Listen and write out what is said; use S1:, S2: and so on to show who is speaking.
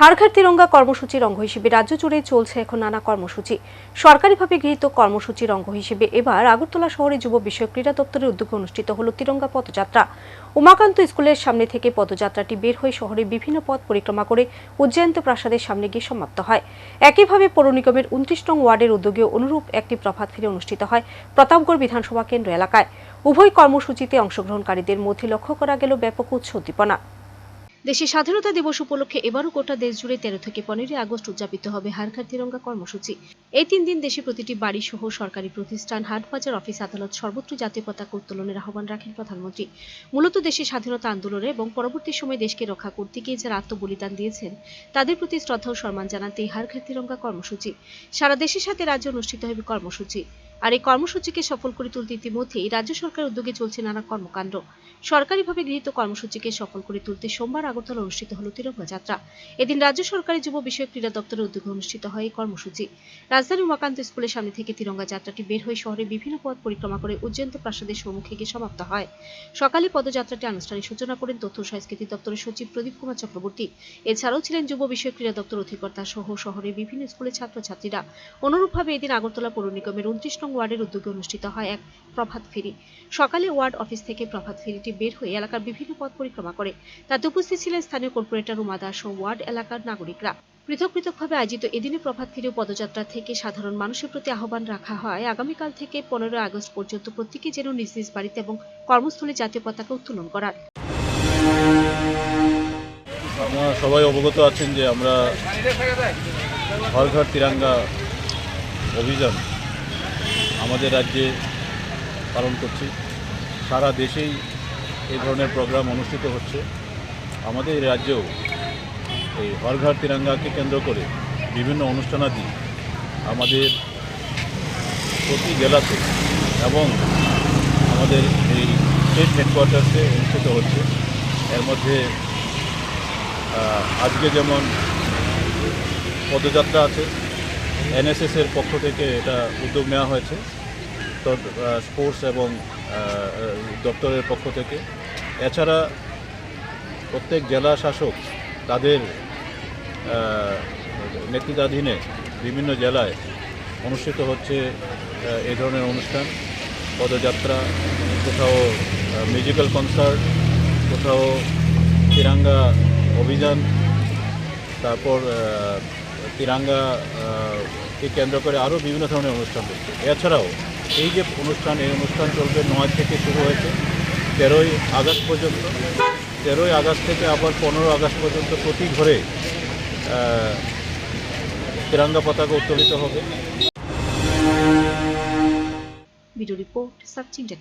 S1: হারঘাট তিরঙ্গা কর্মসূচির অঙ্গ হিসেবে রাজ্য জুড়ে চলছে এখন নানা কর্মসূচি। সরকারিভাবে গৃহীত কর্মসূচির অঙ্গ হিসেবে এবার আগরতলা শহরে যুব বিষয়ক ক্রীড়া দপ্তরের উদ্যোগে অনুষ্ঠিত হল তিরঙ্গা পদযাত্রা। উমাকান্ত স্কুলের সামনে থেকে পদযাত্রাটি বের হয়ে শহরের বিভিন্ন পথ পরিক্রমা করে উজ্জয়ন্ত প্রাসাদের সামনে গিয়ে সমাপ্ত হয়। একইভাবে পৌর নিগমের উনত্রিশ নং ওয়ার্ডের উদ্যোগে অনুরূপ একটি প্রভাত ফিরে অনুষ্ঠিত হয় প্রতাপগড় বিধানসভা কেন্দ্র এলাকায়। উভয় কর্মসূচিতে অংশগ্রহণকারীদের মধ্যে লক্ষ্য করা গেল ব্যাপক উৎস উদ্দীপনা। দেশের স্বাধীনতা দিবস উপলক্ষে এবারও গোটা দেশ জুড়ে তেরো থেকে পনেরোই আগস্ট উদযাপিত হবে হারঘাট তিরঙ্গা কর্মসূচি। এই তিন দিন দেশে প্রতিটি বাড়ি সহ সরকারি প্রতিষ্ঠান হাট বাজার অফিস, আদালত সর্বত্র জাতীয় পতাকা উত্তোলনের আহ্বান রাখেন প্রধানমন্ত্রী। মূলত দেশের স্বাধীনতা আন্দোলনে এবং পরবর্তী সময়ে দেশকে রক্ষা করতে গিয়ে যারা আত্মবলিদান দিয়েছেন, তাদের প্রতি শ্রদ্ধা ও সম্মান জানাতে হারঘাট তিরঙ্গা কর্মসূচি। সারা দেশের সাথে রাজ্যে অনুষ্ঠিত হবে কর্মসূচি। আর এই কর্মসূচিকে সফল করে তুলতে ইতিমধ্যেই রাজ্য সরকার উদ্যোগে চলছে নানা কর্মকাণ্ড। সরকারিভাবে গৃহীত কর্মসূচিকে সফল করে তুলতে সোমবার আগরতলা অনুষ্ঠিত হল তিরঙ্গা যাত্রা। এদিন রাজ্য সরকারি যুব বিষয়ক ক্রীড়া দপ্তরের উদ্যোগে অনুষ্ঠিত হয় এই কর্মসূচি। রাজধানী উমাকান্ত স্কুলের সামনে থেকে তিরঙ্গা যাত্রাটি বের হয়ে শহরে বিভিন্ন পথ পরিক্রমা করে উজ্জয়ন্ত প্রাসাদের সম্মুখে গিয়ে সমাপ্ত হয়। সকালে পদযাত্রাটি আনুষ্ঠানিক সূচনা করেন তথ্য সংস্কৃতি দপ্তরের সচিব প্রদীপ কুমার চক্রবর্তী। এছাড়াও ছিলেন যুব বিষয়ক ক্রীড়া দপ্তর অধিকর্তা সহ শহরের বিভিন্ন স্কুলের ছাত্রছাত্রীরা। অনুরূপভাবে এদিন আগরতলা পৌর নিগমের উনত্রিশ নং ওয়ার্ডের উদ্যোগে অনুষ্ঠিত হয় এক প্রভাত ফেরি। সকালে ওয়ার্ড অফিস থেকে প্রভাত ফেরিটি বের হয়ে এলাকার বিভিন্ন পথ পরিক্রমা করে। তাতে উপস্থিত ছিলেন স্থানীয় কর্পোরেটর উমা দাস ও ওয়ার্ড এলাকার নাগরিকরা। পৃথক পৃথকভাবে আয়োজিত এদিনে প্রভাত ফেরি পদযাত্রা থেকে সাধারণ মানুষের প্রতি আহ্বান রাখা হয়। আগামীকাল থেকে পনেরোই আগস্ট পর্যন্ত প্রত্যেকে যেন নিজ নিজ বাড়িতে এবং কর্মস্থলে জাতীয় পতাকা উত্তোলন করার।
S2: আপনারা সবাই অবগত আছেন যে আমরা ঘর ঘর তিরাঙ্গা অভিযান আমাদের রাজ্যে পালন করছি। সারা দেশেই এই ধরনের প্রোগ্রাম অনুষ্ঠিত হচ্ছে। আমাদের রাজ্যেও এই ঘর ঘর তিরাঙ্গাকে কেন্দ্র করে বিভিন্ন অনুষ্ঠানাদি আমাদের প্রতি জেলাতে এবং আমাদের এই স্টেট হেডকোয়ার্টার্সে অনুষ্ঠিত হচ্ছে। এর মধ্যে আজকে যেমন পদযাত্রা আছে এনএসএস এর পক্ষ থেকে এটা উদ্যোগ নেওয়া হয়েছে। স্পোর্টস এবং দপ্তরের পক্ষ থেকে। এছাড়া প্রত্যেক জেলা শাসক তাদের নেতৃত্বাধীনে বিভিন্ন জেলায় অনুষ্ঠিত হচ্ছে এই ধরনের অনুষ্ঠান। পদযাত্রা, কোথাও মিউজিক্যাল কনসার্ট কোথাও তিরাঙ্গা অভিযান তারপর তিরাঙ্গা কে কেন্দ্র করে আরও বিভিন্ন ধরনের অনুষ্ঠান হচ্ছে এছাড়াও এই যে অনুষ্ঠান, এই অনুষ্ঠান চলবে নয় থেকে শুরু হয়েছে, তেরোই আগস্ট পর্যন্ত। তেরোই আগস্ট থেকে আবার পনেরো আগস্ট পর্যন্ত প্রতি ঘরে তিরঙ্গা পতাকা উত্তোলিত হবে।
S1: Video report India